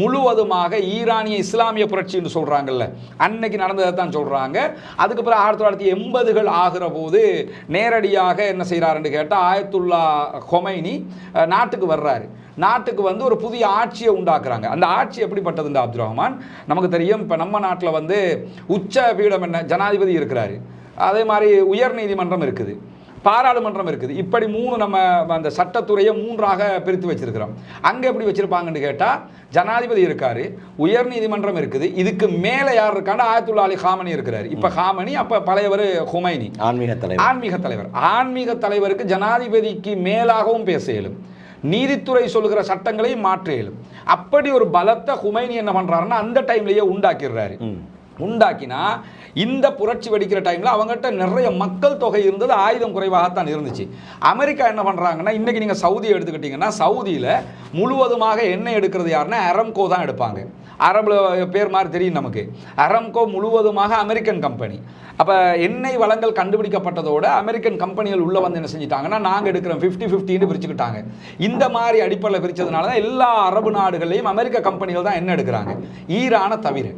முழுவதுமாக ஈரானிய இஸ்லாமிய புரட்சின்னு சொல்கிறாங்கல்ல அன்னைக்கு நடந்ததை தான் சொல்கிறாங்க அதுக்கப்புறம் ஆயிரத்தி தொள்ளாயிரத்தி எண்பதுகள் ஆகிற போது நேரடியாக என்ன செய்கிறாருன்னு கேட்டால் ஆயத்துல்லா கொமைனி நாட்டுக்கு வர்றாரு. நாட்டுக்கு வந்து ஒரு புதிய ஆட்சியை உண்டாக்குறாங்க. அந்த ஆட்சி எப்படிப்பட்டதுன்ற அப்துல் ரஹ்மான் நமக்கு தெரியும் இப்போ நம்ம நாட்டில் வந்து உச்ச பீடம் என்ன? ஜனாதிபதி இருக்கிறாரு. அதே மாதிரி உயர் நீதிமன்றம் இருக்குது. பாராளுமன்றம் இருக்குது. இப்படி மூணு நம்ம அந்த சட்டத்துறையை மூன்றாக பிரித்து வச்சிருக்கிறோம். அங்கே எப்படி வச்சிருப்பாங்கன்னு கேட்டால் ஜனாதிபதி இருக்காரு உயர் நீதிமன்றம் இருக்குது. இதுக்கு மேலே யார் இருக்காண்டு ஆயத்துல்லா அலி ஹாமனி இருக்கிறாரு. இப்போ ஹாமனி அப்போ பழையவர் ஹுமைனி. ஆன்மீக தலைவர். ஆன்மீக தலைவர். ஆன்மீக தலைவருக்கு ஜனாதிபதிக்கு மேலாகவும் பேச இயலும். நீதித்துறை சொல்லுகிற சட்டங்களையும் மாற்ற இயலும். அப்படி ஒரு பலத்தை ஹுமைனி என்ன பண்றாருன்னா அந்த டைம்லயே உண்டாக்கிடுறாரு. உண்டாக்கினா இந்த புரட்சி வெடிக்கிற டைமில் அவங்ககிட்ட நிறைய மக்கள் தொகை இருந்தது ஆயுதம் குறைவாகத்தான் இருந்துச்சு. அமெரிக்கா என்ன பண்ணுறாங்கன்னா இன்றைக்கி நீங்கள் சவுதியை எடுத்துக்கிட்டிங்கன்னா சவுதியில் முழுவதுமாக எண்ணெய் எடுக்கிறது யாருன்னா அரம்கோ தான் எடுப்பாங்க. அரபில் பேர் மாதிரி தெரியும் நமக்கு. அரம்கோ முழுவதுமாக அமெரிக்கன் கம்பெனி அப்போ எண்ணெய் வளங்கள் கண்டுபிடிக்கப்பட்டதோட அமெரிக்கன் கம்பெனிகள் உள்ளே வந்து என்ன செஞ்சிட்டாங்கன்னா நாங்கள் எடுக்கிறோம் ஃபிஃப்டி ஃபிஃப்டின்னு பிரிச்சுக்கிட்டாங்க. இந்த மாதிரி அடிப்படையில் பிரித்ததுனால தான் எல்லா அரபு நாடுகள்லையும் அமெரிக்க கம்பெனிகள் தான் என்ன எடுக்கிறாங்க. ஈரானை தவிர.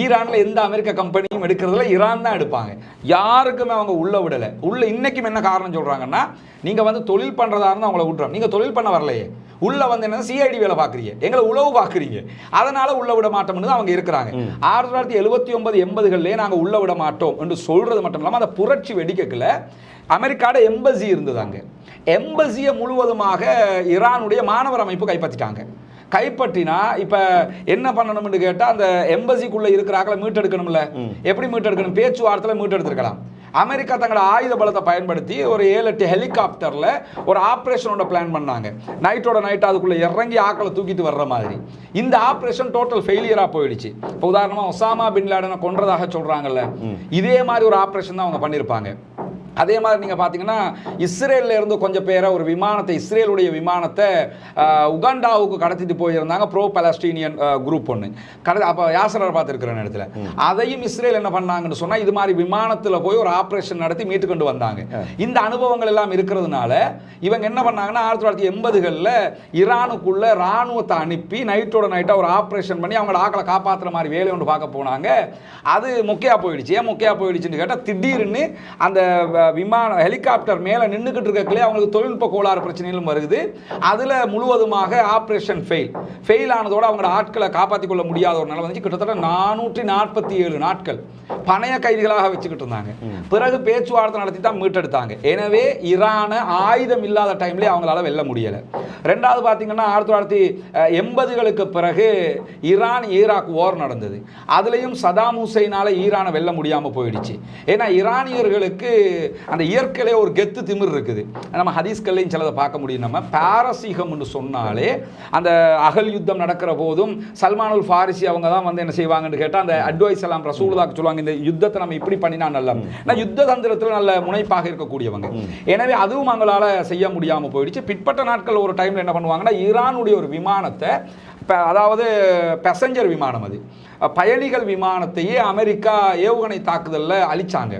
ஈரானில் எந்த அமெரிக்க கம்பெனியும் எடுக்கிறதுல ஈரான் தான் எடுப்பாங்க. யாருக்குமே அவங்க உள்ள விடலை. உள்ள இன்னைக்கும் என்ன காரணம் சொல்கிறாங்கன்னா நீங்கள் வந்து தொழில் பண்ணுறதா இருந்தால் அவங்கள விட்றோம் நீங்கள் தொழில் பண்ண வரலையே. உள்ள வந்து என்ன சிஐடி வேலை பார்க்குறீங்க. எங்களை உளவு பார்க்குறீங்க. அதனால உள்ள விட மாட்டோம்னு தான் அவங்க இருக்கிறாங்க. ஆயிரத்தி தொள்ளாயிரத்தி எழுபத்தி ஒன்பது எண்பதுகள்லேயே நாங்கள் உள்ள விட மாட்டோம் என்று சொல்றது மட்டும் இல்லாமல் அந்த புரட்சி வெடிக்கக்குள்ள அமெரிக்காட எம்பசி இருந்தது அங்கே. எம்பசியை முழுவதுமாக ஈரானுடைய மாணவர் அமைப்பு கைப்பற்றிட்டாங்க. கைப்பற்றினா இப்போ என்ன பண்ணணும்னு கேட்டால் அந்த எம்பசிக்குள்ளே இருக்கிறாக்களை மீட்டெடுக்கணும்ல. எப்படி மீட்டெடுக்கணும்? பேச்சுவார்த்தையில் மீட்டெடுத்துருக்கலாம். அமெரிக்கா தங்களோட ஆயுத பலத்தை பயன்படுத்தி ஒரு ஏழு எட்டு ஹெலிகாப்டரில் ஒரு ஆப்ரேஷனோட பிளான் பண்ணாங்க. நைட்டோட நைட் அதுக்குள்ளே இறங்கி ஆக்களை தூக்கிட்டு வர்ற மாதிரி. இந்த ஆப்ரேஷன் டோட்டல் ஃபெயிலியராக போயிடுச்சு. இப்போ உதாரணமாக ஒசாமா பின் லேடனை கொன்றதாக சொல்கிறாங்கல்ல இதே மாதிரி ஒரு ஆப்ரேஷன் தான் அவங்க பண்ணியிருப்பாங்க. அதே மாதிரி நீங்கள் பார்த்தீங்கன்னா இஸ்ரேல்ல இருந்து கொஞ்சம் பேரை ஒரு விமானத்தை இஸ்ரேலுடைய விமானத்தை உகாண்டாவுக்கு கடத்திட்டு போயிருந்தாங்க ப்ரோ பலஸ்டீனியன் குரூப் ஒன்று கடை அப்போ யாசரர் பார்த்துருக்கிற இடத்துல அதையும் இஸ்ரேல் என்ன பண்ணாங்கன்னு சொன்னால் இது மாதிரி விமானத்தில் போய் ஒரு ஆப்ரேஷன் நடத்தி மீட்டு கொண்டு வந்தாங்க இந்த அனுபவங்கள் எல்லாம் இருக்கிறதுனால இவங்க என்ன பண்ணாங்கன்னா ஆயிரத்தி தொள்ளாயிரத்தி எண்பதுகளில் ஈரானுக்குள்ள ராணுவத்தை அனுப்பி நைட்டோட நைட்டாக ஒரு ஆப்ரேஷன் பண்ணி அவங்கள ஆக்களை காப்பாற்றுற மாதிரி வேலை ஒன்று பார்க்க போனாங்க. அது மொக்கையா போயிடுச்சு. ஏன் மொக்கையா போயிடுச்சுன்னு கேட்டால் திடீர்னு அந்த விமான ஹெலிகாப்டர் மேலே நின்றுக்கிட்டு இருக்கக்குள்ளே அவங்களுக்கு தொழில்நுட்ப கோளாறு பிரச்சனைகளும் வருது. அதில் முழுவதுமாக ஆப்ரேஷன் ஃபெயில் ஃபெயில் ஆனதோட அவங்களோட ஆட்களை காப்பாற்றிக் கொள்ள முடியாத ஒரு நிலை வந்துச்சு. கிட்டத்தட்ட நானூற்றி நாற்பத்தி ஏழு நாட்கள் பணைய கைதிகளாக வச்சுக்கிட்டு இருந்தாங்க. பிறகு பேச்சுவார்த்தை நடத்தி தான் மீட்டெடுத்தாங்க. எனவே ஈரானை ஆயுதம் இல்லாத டைம்லேயே அவங்களால வெல்ல முடியலை. ரெண்டாவது பார்த்தீங்கன்னா ஆயிரத்தி தொள்ளாயிரத்தி எண்பதுகளுக்கு பிறகு ஈரான் ஈராக் வார் நடந்தது. அதுலேயும் சதாம் ஹுசைனால ஈரானை வெல்ல முடியாமல் போயிடுச்சு. ஏன்னா ஈரானியர்களுக்கு அந்த இயற்கையிலே ஒரு கெத்து திமிர் இருக்குது. நம்ம ஹதீஸ்கள்லையும் சிலதை பார்க்க முடியும். நம்ம பாரசீகம்னு சொன்னாலே அந்த அகல் யுத்தம் நடக்கிற போதும் சல்மானுல் ஃபாரிசி அவங்க தான் வந்து என்ன செய்வாங்கன்னு கேட்டால் அந்த அட்வைஸ் எல்லாம் ரசூலுதாக்கு சொல்லுவாங்க இந்த யுத்தத்தை நம்ம இப்படி பண்ணினா நல்ல. நான் யுத்த தந்திரத்தில் நல்ல முனைப்பாக இருக்கக்கூடியவங்க. எனவே அதுவும் அவங்களால செய்ய முடியாமல் போயிடுச்சு. பிற்பட்ட நாட்கள் ஒரு டைம்ல என்ன பண்ணுவாங்கன்னா ஈரானுடைய ஒரு விமானத்தை அதாவது பேசஞ்சர் விமானம் அது. பயணிகள் விமானத்தையே அமெரிக்கா ஏவுகணை தாக்குதல்ல அழிச்சாங்க.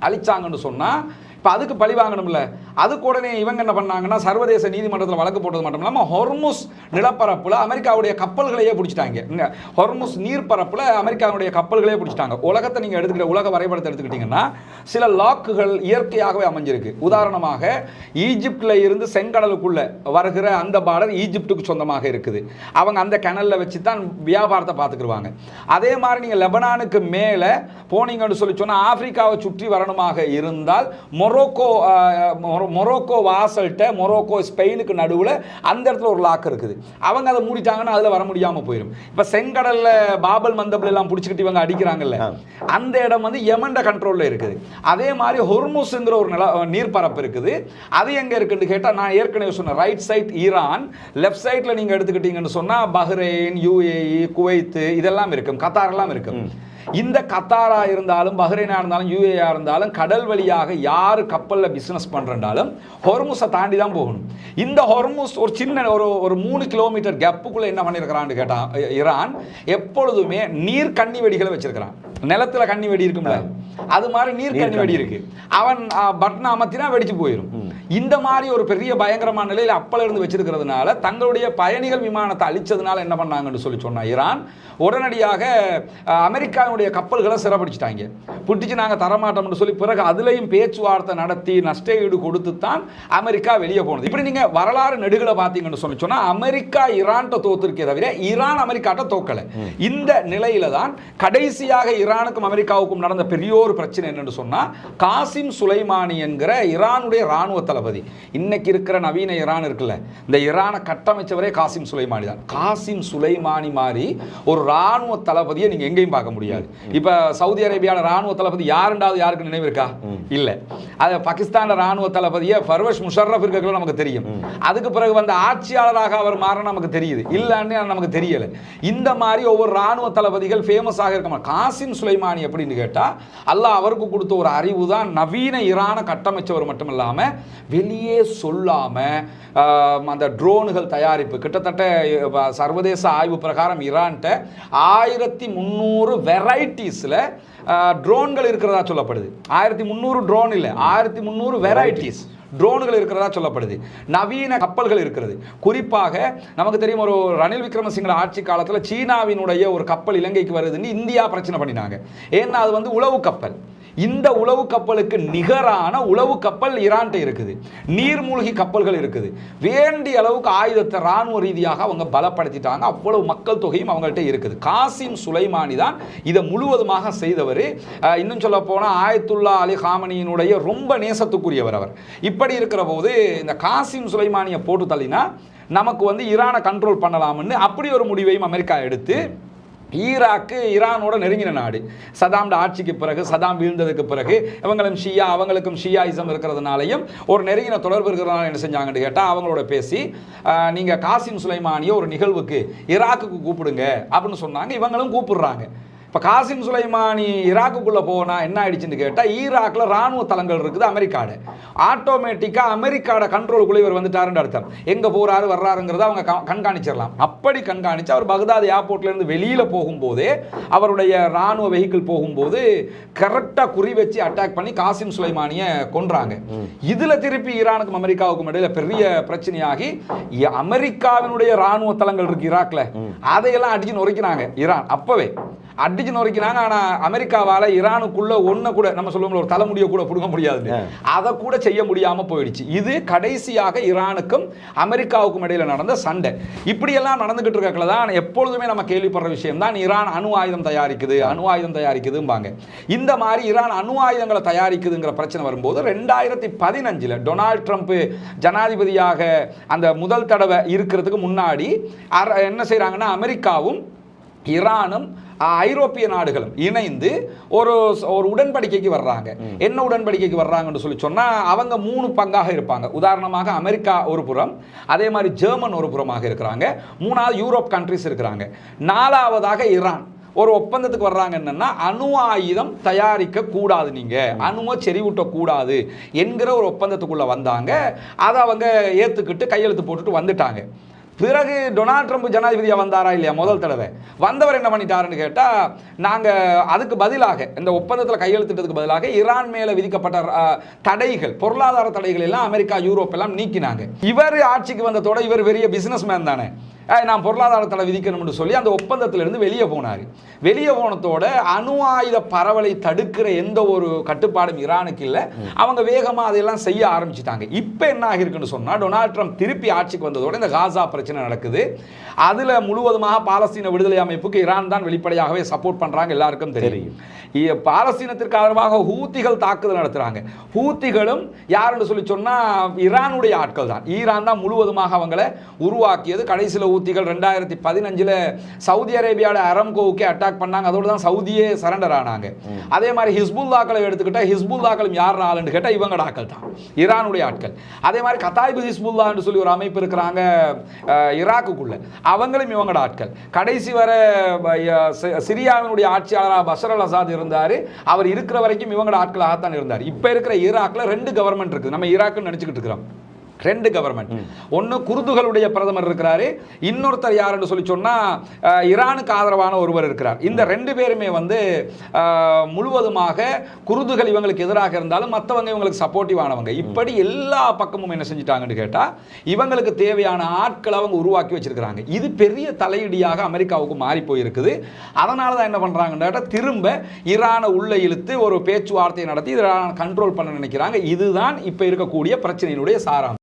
அழிச்சாங்கன்னு சொன்னால் இப்போ அதுக்கு பழி வாங்கணும்ல. அதுக்கு உடனே இவங்க என்ன பண்ணாங்கன்னா சர்வதேச நீதிமன்றத்தில் வழக்கு போட்டது மட்டும் இல்லாமல் ஹொர்முஸ் நிலப்பரப்பில் அமெரிக்காவுடைய கப்பல்களையே பிடிச்சிட்டாங்க. ஹொர்முஸ் நீர்ப்பரப்பில் அமெரிக்காவுடைய கப்பல்களையே பிடிச்சிட்டாங்க. உலகத்தை நீங்கள் எடுத்துக்கிட்ட உலக வரைபடத்தை எடுத்துக்கிட்டிங்கன்னா சில லாக்குகள் இயற்கையாகவே அமைஞ்சிருக்கு. உதாரணமாக ஈஜிப்டில் இருந்து செங்கடலுக்குள்ளே வருகிற அந்த பார்டர் ஈஜிப்டுக்கு சொந்தமாக இருக்குது. அவங்க அந்த கனலில் வச்சு தான் வியாபாரத்தை பார்த்துக்கிருவாங்க. அதே மாதிரி நீங்கள் லெபனானுக்கு மேலே போனீங்கன்னு சொல்லி சொன்னால் ஆப்பிரிக்காவை சுற்றி வரணுமாக இருந்தால் மொர மொரோக்கோ வாசல்கிட்ட மொரோக்கோ ஸ்பெயினுக்கு நடுவில் அந்த இடத்துல ஒரு லாக் இருக்குது. அவங்க அதை மூடிட்டாங்கன்னா அதில் வர முடியாமல் போயிடும் இப்போ செங்கடலில் பாபல் மந்தபில் எல்லாம் பிடிச்சிக்கிட்டு இவங்க அடிக்கிறாங்கல்ல அந்த இடம் வந்து யமன்ட கண்ட்ரோலில் இருக்குது. அதே மாதிரி ஹொர்முஸ்ங்கிற ஒரு நில நீர்ப்பரப்பு இருக்குது. அது எங்கே இருக்குன்னு கேட்டால் நான் ஏற்கனவே சொன்னேன் ரைட் சைட் ஈரான் லெஃப்ட் சைடில் நீங்கள் எடுத்துக்கிட்டீங்கன்னு சொன்னால் பஹ்ரைன் யூஏஇ குவைத்து இதெல்லாம் இருக்கும் கத்தாரெல்லாம் இருக்கும். இந்த கத்தாரா இருந்தாலும் பஹ்ரைனா இருந்தாலும் யூஏஆ இருந்தாலும் கடல் வழியாக யார் கப்பலில் பிஸ்னஸ் பண்ணுறண்டாலும் ஹொர்முஸை தாண்டி தான் போகணும். இந்த ஹொர்முஸ் ஒரு சின்ன ஒரு ஒரு மூணு கிலோமீட்டர் கேப்புக்குள்ளே என்ன பண்ணியிருக்கிறான்னு கேட்டான் ஈரான் எப்பொழுதுமே நீர் கண்ணி வெடிகளை வச்சிருக்கிறான். நிலத்துல கண்ணி வெடி இருக்கும்ல? அது மாதிரி நீர் கண்ணி வெடி இருக்கு. அவன் பட்டனை அமர்த்தினா வெடிச்சு போயிடும் இந்த மாதிரி ஒரு பெரிய பயங்கரமான நிலையில் அப்பல இருந்து வச்சிருக்கிறதுனால தங்களுடைய பயணிகள் விமானத்தை அழிச்சதுனால என்ன பண்ணாங்கன்னு சொல்லி சொன்னா ஈரான் உடனடியாக அஹ், அமெரிக்காவினுடைய கப்பல்களை சிறப்பிடிச்சிட்டாங்க பிடிச்சி நாங்கள் தரமாட்டோம்னு சொல்லி பிறகு அதுலேயும் பேச்சுவார்த்தை நடத்தி நஷ்ட ஈடு கொடுத்து தான் அமெரிக்கா வெளியே போனது. இப்படி நீங்கள் வரலாறு நெடுகளை பார்த்தீங்கன்னு சொல்லி சொன்னால் அமெரிக்கா ஈரான்ட்ட தோத்துருக்கே தவிர ஈரான் அமெரிக்காட்ட தோக்கலை. இந்த நிலையில தான் கடைசியாக ஈரானுக்கும் அமெரிக்காவுக்கும் நடந்த பெரிய ஒரு பிரச்சனை என்னன்னு சொன்னால் காசிம் சுலைமானி என்கிற ஈரானுடைய ராணுவ தளபதி இன்னைக்கு இருக்கிற நவீன ஈரான் இருக்குல்ல இந்த ஈரானை கட்டமைச்சவரே காசிம் சுலைமானி தான். காசிம் சுலைமானி மாதிரி ஒரு ராணுவ தளபதியை நீங்க எங்கேயும் பார்க்க முடியாது. இப்ப சவுதி அரேபியால ராணுவ தளபதி யாருண்டாவது யாருக்கு நினைவு இருக்கா? இல்ல. அது பாகிஸ்தான் ராணுவ தளபதியை பர்வஷ் முஷர்ரஃப் இருக்கிறது நமக்கு தெரியும். அதுக்கு பிறகு வந்த ஆட்சியாளராக அவர் மாற நமக்கு தெரியுது. இல்லன்னு நமக்கு தெரியல. இந்த மாதிரி ஒவ்வொரு ராணுவ தளபதிகள் ஃபேமஸாக இருக்க. காசிம் சுலைமானி அப்படின்னு கேட்டா அல்லாஹ் அவருக்கு கொடுத்த ஒரு அறிவு தான் நவீன ஈரான கட்டமைச்சவர் மட்டும் இல்லாம வெளியே சொல்லாமல் அந்த ட்ரோனுகள் தயாரிப்பு கிட்டத்தட்ட சர்வதேச ஆய்வு பிரகாரம் ஈரான்கிட்ட ஆயிரத்தி முந்நூறு வெரைட்டிஸில் ட்ரோன்கள் இருக்கிறதா சொல்லப்படுது. ஆயிரத்தி முந்நூறு ட்ரோன் இல்லை ஆயிரத்தி முந்நூறு வெரைட்டிஸ் ட்ரோன்கள் இருக்கிறதா சொல்லப்படுது. நவீன கப்பல்கள் இருக்கிறது. குறிப்பாக நமக்கு தெரியும் ஒரு ரணில் விக்ரமசிங்க ஆட்சி காலத்தில் சீனாவினுடைய ஒரு கப்பல் இலங்கைக்கு வருதுன்னு இந்தியா பிரச்சனை பண்ணினாங்க. ஏன்னா அது வந்து உளவு கப்பல். இந்த உளவு கப்பலுக்கு நிகரான உளவு கப்பல் ஈரான்ட்ட இருக்குது. நீர்மூழ்கி கப்பல்கள் இருக்குது. வேண்டிய அளவுக்கு ஆயுதத்தை ராணுவ ரீதியாக அவங்க பலப்படுத்திட்டாங்க. அவ்வளவு மக்கள் தொகையும் அவங்கள்ட்ட இருக்குது. காசிம் சுலைமானி தான் இதை முழுவதுமாக செய்தவர். இன்னும் சொல்ல போனால் ஆயத்துல்லா அலி ஹாமனியினுடைய ரொம்ப நேசத்துக்குரியவர் அவர். இப்படி இருக்கிற போது இந்த காசிம் சுலைமானியை போட்டு தள்ளினா நமக்கு வந்து ஈரானை கண்ட்ரோல் பண்ணலாம்னு அப்படி ஒரு முடிவையும் அமெரிக்கா எடுத்து ஈராக்கு ஈரானோட நெருங்கின நாடு. சதாம்ட ஆட்சிக்கு பிறகு சதாம் வீழ்ந்ததுக்கு பிறகு இவங்களும் ஷியா அவங்களுக்கும் ஷியாயிசம் இருக்கிறதுனாலையும் ஒரு நெருங்கின தொடர்பு இருக்கிறதுனால என்ன செஞ்சாங்கன்னு கேட்டால் அவங்களோட பேசி நீங்கள் காசிம் சுலைமானிய ஒரு நிகழ்வுக்கு ஈராக்குக்கு கூப்பிடுங்க அப்படின்னு சொன்னாங்க. இவங்களும் கூப்பிடுறாங்க. இப்போ காசிம் சுலைமானி ஈராக்குக்குள்ளே போனா என்ன ஆயிடுச்சுன்னு கேட்டால் ஈராக்கில் ராணுவ தளங்கள் இருக்குது அமெரிக்காட. ஆட்டோமேட்டிக்காக அமெரிக்காட கண்ட்ரோலுக்குள்ளே இவர் வந்துட்டாருன்னு அர்த்தம். எங்கே போகிறாரு வர்றாருங்கிறத அவங்க கண்காணிச்சிடலாம். அப்படி கண்காணித்து அவர் பகதாத் ஏர்போர்ட்லேருந்து வெளியில் போகும்போதே அவருடைய ராணுவ வெஹிக்கிள் போகும்போது கரெக்டாக குறி வச்சு அட்டாக் பண்ணி காசிம் சுலைமானியை கொன்றாங்க. இதில் திருப்பி ஈரானுக்கும் அமெரிக்காவுக்கும் இடையில பெரிய பிரச்சனையாகி அமெரிக்காவினுடைய ராணுவ தளங்கள் இருக்கு ஈராக்ல. அதையெல்லாம் அடிச்சு நொறுக்கினாங்க. ஈரான் அப்பவே. அடிச்சு நொறுக்கினாங்க ஆனா அமெரிக்காவால ஈரானுக்குள்ள ஒண்ணு கூட நம்ம சொல்லுவோம்ல ஒரு தலைமுடியை கூட பிடுங்க முடியாது. அதை கூட செய்ய முடியாம போயிடுச்சு. இது கடைசியாக ஈரானுக்கும் அமெரிக்காவுக்கும் இடையில நடந்த சண்டை. இப்படியெல்லாம் நடந்துகிட்டு இருக்கல தான் எப்பொழுதுமே நம்ம கேள்விப்படுற விஷயம் தான் ஈரான் அணு ஆயுதம் தயாரிக்குது அணு ஆயுதம் தயாரிக்குதும்பாங்க. இந்த மாதிரி ஈரான் அணு ஆயுதங்களை தயாரிக்குதுங்கிற பிரச்சனை வரும்போது ரெண்டாயிரத்தி பதினஞ்சில் டொனால்ட் ட்ரம்ப் ஜனாதிபதியாக அந்த முதல் தடவை இருக்கிறதுக்கு முன்னாடி என்ன செய்றாங்கன்னா அமெரிக்காவும் ஈரானும் ஐரோப்பிய நாடுகளும் இணைந்து ஒரு ஒரு உடன்படிக்கைக்கு வர்றாங்க. என்ன உடன்படிக்கைக்கு வர்றாங்கன்னு சொல்லி சொன்னா அவங்க மூணு பங்காக இருப்பாங்க. உதாரணமாக அமெரிக்கா ஒரு புறம் அதே மாதிரி ஜெர்மன் ஒரு புறமாக இருக்கிறாங்க. மூணாவது யூரோப் கண்ட்ரிஸ் இருக்கிறாங்க. நாலாவதாக ஈரான். ஒரு ஒப்பந்தத்துக்கு வர்றாங்க என்னன்னா அணு ஆயுதம் தயாரிக்க கூடாது நீங்க. அணுவை செறிவூட்ட கூடாது என்கிற ஒரு ஒப்பந்தத்துக்குள்ள வந்தாங்க. அதை அவங்க ஏத்துக்கிட்டு கையெழுத்து போட்டுட்டு வந்துட்டாங்க. பிறகு டொனால்ட் ட்ரம்ப் ஜனாதிபதியாக வந்தாரா இல்லையா? முதல் தடவை. வந்தவர் என்ன பண்ணிட்டாருன்னு கேட்டால் நாங்கள் அதுக்கு பதிலாக இந்த ஒப்பந்தத்தில் கையெழுத்திட்டதுக்கு பதிலாக ஈரான் மேலே விதிக்கப்பட்ட தடைகள் பொருளாதார தடைகள் எல்லாம் அமெரிக்கா யூரோப் எல்லாம் நீக்கினாங்க. இவர் ஆட்சிக்கு வந்ததோட இவர் பெரிய பிஸ்னஸ் மேன் தானே. நான் பொருளாதார தடை விதிக்கணும்னு சொல்லி அந்த ஒப்பந்தத்திலிருந்து வெளியே போனார். வெளியே போனதோட அணு ஆயுத பரவலை தடுக்கிற எந்த ஒரு கட்டுப்பாடும் ஈரானுக்கு இல்லை. அவங்க வேகமாக அதையெல்லாம் செய்ய ஆரம்பிச்சிட்டாங்க. இப்போ என்ன ஆகிருக்குன்னு சொன்னால் டொனால்ட் ட்ரம்ப் திருப்பி ஆட்சிக்கு வந்ததோட இந்த காசா பிரச்சனை நடக்குது. அதில் முழுவதுமாக பாலஸ்தீன விடுதலை அமைப்புக்கு ஈரான் தான் வெளிப்படையாகவே சப்போர்ட் பண்ணுறாங்க எல்லாருக்கும் தெரியும். பாலஸ்தீனத்திற்கு ஆதரவாக ஹூத்திகள் தாக்குதல் நடத்துகிறாங்க ஹூத்திகளும் யாருன்னு சொல்லி சொன்னால் ஈரானுடைய ஆட்கள் தான். ஈரான் தான் முழுவதுமாக அவங்கள உருவாக்கியது. கடைசியில் ஊத்திகள் ரெண்டாயிரத்தி பதினஞ்சில் சவுதி அரேபியாவோட அரம்கோவுக்கே அட்டாக் பண்ணாங்க. அதோட தான் சவுதியே சரண்டர் ஆனாங்க. அதே மாதிரி ஹிஸ்புல்லாக்களை எடுத்துக்கிட்டா ஹிஸ்புல்லாக்களும் யார் ஆளுன்னு கேட்டால் இவங்களோட ஆட்கள் தான். ஈரானுடைய ஆட்கள். அதே மாதிரி கத்தாய்பு ஹிஸ்புல்லான்னு சொல்லி ஒரு அமைப்பு இருக்கிறாங்க ஈராக்குக்குள்ள அவங்களும் இவங்களோட ஆட்கள். கடைசி வர சிரியாவினுடைய ஆட்சியாளராக பஷர் அல் அசாத் இருந்தார். அவர் இருக்கிற வரைக்கும் இவங்களோட ஆட்களாகத்தான் இருந்தார். இப்போ இருக்கிற ஈராக்கில் ரெண்டு கவர்மெண்ட் இருக்குது. நம்ம ஈராக்குன்னு நினச்சிக்கிட்டு இருக்கிறோம். ரெண்டு கவர்மெண்ட் ஒன்று குர்துகளுடைய பிரதமர் இருக்கிறாரு. இன்னொருத்தர் யாருன்னு சொல்லி சொன்னா அஹ், ஈரானுக்கு ஆதரவான ஒருவர் இருக்கிறார். இந்த ரெண்டு பேருமே வந்து முழுவதுமாக குருதுகள் இவங்களுக்கு எதிராக இருந்தாலும் மற்றவங்க இவங்களுக்கு சப்போர்ட்டிவ் ஆனவங்க. இப்படி எல்லா பக்கமும் என்ன செஞ்சுட்டாங்கன்னு கேட்டா இவங்களுக்கு தேவையான ஆட்களை அவங்க உருவாக்கி வச்சிருக்கிறாங்க. இது பெரிய தலையீடியாக அமெரிக்காவுக்கு மாறி போயிருக்குது. அதனால தான் என்ன பண்றாங்கன்னு கேட்டா திரும்ப ஈரானை உள்ள இழுத்து ஒரு பேச்சுவார்த்தையை நடத்தி ஈரானை கண்ட்ரோல் பண்ண நினைக்கிறாங்க. இதுதான் இப்போ இருக்கக்கூடிய பிரச்சனையினுடைய சாராம்சம்.